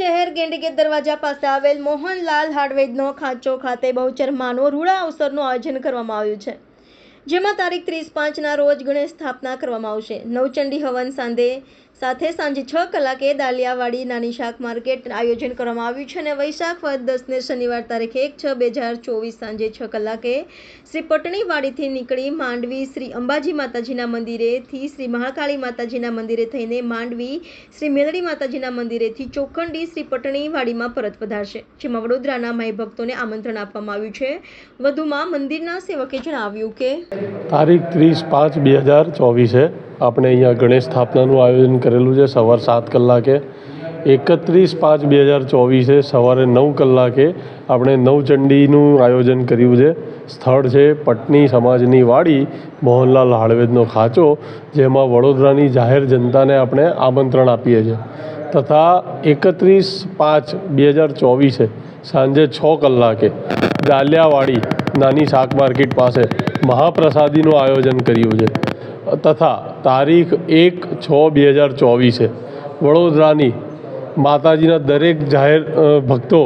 ગેંડીગેટ દરવાજા પાસે આવેલ મોહનલાલ હાર્ડવેજનો ખાંચો ખાતે બહુચરમાનો રૂડા અવસરનું આયોજન કરવામાં આવ્યું છે. જેમાં તારીખ ત્રીસ પાંચના રોજ ગણેશ સ્થાપના કરવામાં આવશે. નવચંડી હવન સાંજે સાથે સાંજે છ કલાકે દાલિયાવાડી નાની શાક માર્કેટ આયોજન કરવામાં આવ્યું છે અને વૈશાખ વદ દસને શનિવાર તારીખ એક છ બે હજાર ચોવીસ સાંજે છ કલાકે શ્રી પટણીવાડીથી નીકળી માંડવી શ્રી અંબાજી માતાજીના મંદિરેથી શ્રી મહાકાળી માતાજીના મંદિરે થઈને માંડવી શ્રી મેલડી માતાજીના મંદિરેથી ચોખંડી શ્રી પટણીવાડીમાં પરત પધારશે. જેમાં વડોદરાના માઈ ભક્તોને આમંત્રણ આપવામાં આવ્યું છે. વધુમાં મંદિરના સેવકે જણાવ્યું કે તારીખ ત્રીસ પાંચ બે હજાર ચોવીસે આપણે અહીંયા ગણેશ સ્થાપનાનું આયોજન કરેલું છે સવાર સાત કલાકે. એકત્રીસ પાંચ બે હજાર ચોવીસે સવારે નવ કલાકે આપણે નવચંડીનું આયોજન કર્યું છે. સ્થળ છે પટની સમાજની વાડી, મોહનલાલ હાળવેદનો ખાંચો, જેમાં વડોદરાની જાહેર જનતાને આપણે આમંત્રણ આપીએ છીએ. તથા એકત્રીસ પાંચ બે હજાર ચોવીસે સાંજે છ કલાકે દાલિયાવાડી નાની શાક માર્કેટ પાસે મહાપ્રસાદીનું આયોજન કર્યું છે. તથા તારીખ એક છ બે હજાર ચોવીસે વડોદરાની માતાજીના દરેક જાહેર ભક્તો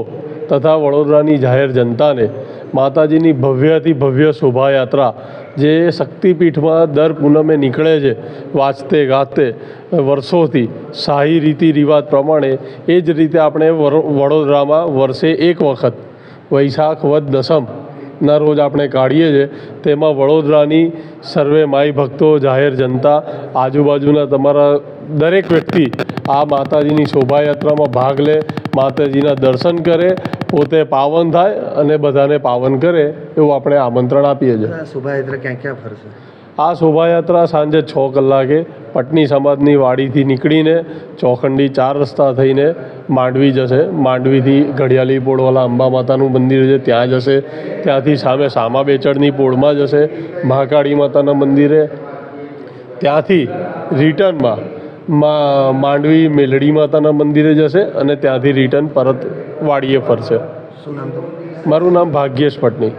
તથા વડોદરાની જાહેર જનતાને માતાજીની ભવ્યથી ભવ્ય શોભાયાત્રા જે શક્તિપીઠમાં દર પૂનમે નીકળે છે, વાંચતે ગાતે, વર્ષોથી શાહી રીતિ રિવાજ પ્રમાણે એ જ રીતે આપણે વડોદરામાં વર્ષે એક વખત વૈશાખ વદ દસમ ના રોજ આપણે કાઢીએ છીએ, તેમાં વડોદરાની સર્વે માઈ ભક્તો, જાહેર જનતા, આજુબાજુના તમારા દરેક વ્યક્તિ આ માતાજીની શોભાયાત્રામાં ભાગ લે, માતાજીના દર્શન કરે, પોતે પાવન થાય અને બધાને પાવન કરે એવું આપણે આમંત્રણ આપીએ છીએ. શોભાયાત્રા ક્યાં ક્યાં ફરશે? આ શોભાયાત્રા સાંજે છ કલાકે પટની સમાજની વાડીથી નીકળીને ચોખંડી ચાર રસ્તા થઈને માંડવી જશે. માંડવીથી ઘડિયાળી પોળવાલા અંબા માતાનું મંદિર છે ત્યાં જશે. ત્યાંથી સામે સામા બેચડની પોળમાં જશે મહાકાળી માતાના મંદિરે. ત્યાંથી રિટર્નમાં મા માંડવી મેલડી માતાના મંદિરે જશે અને ત્યાંથી રિટર્ન પરત વાડીએ ફરશે. મારું નામ ભાગ્યેશ પટની.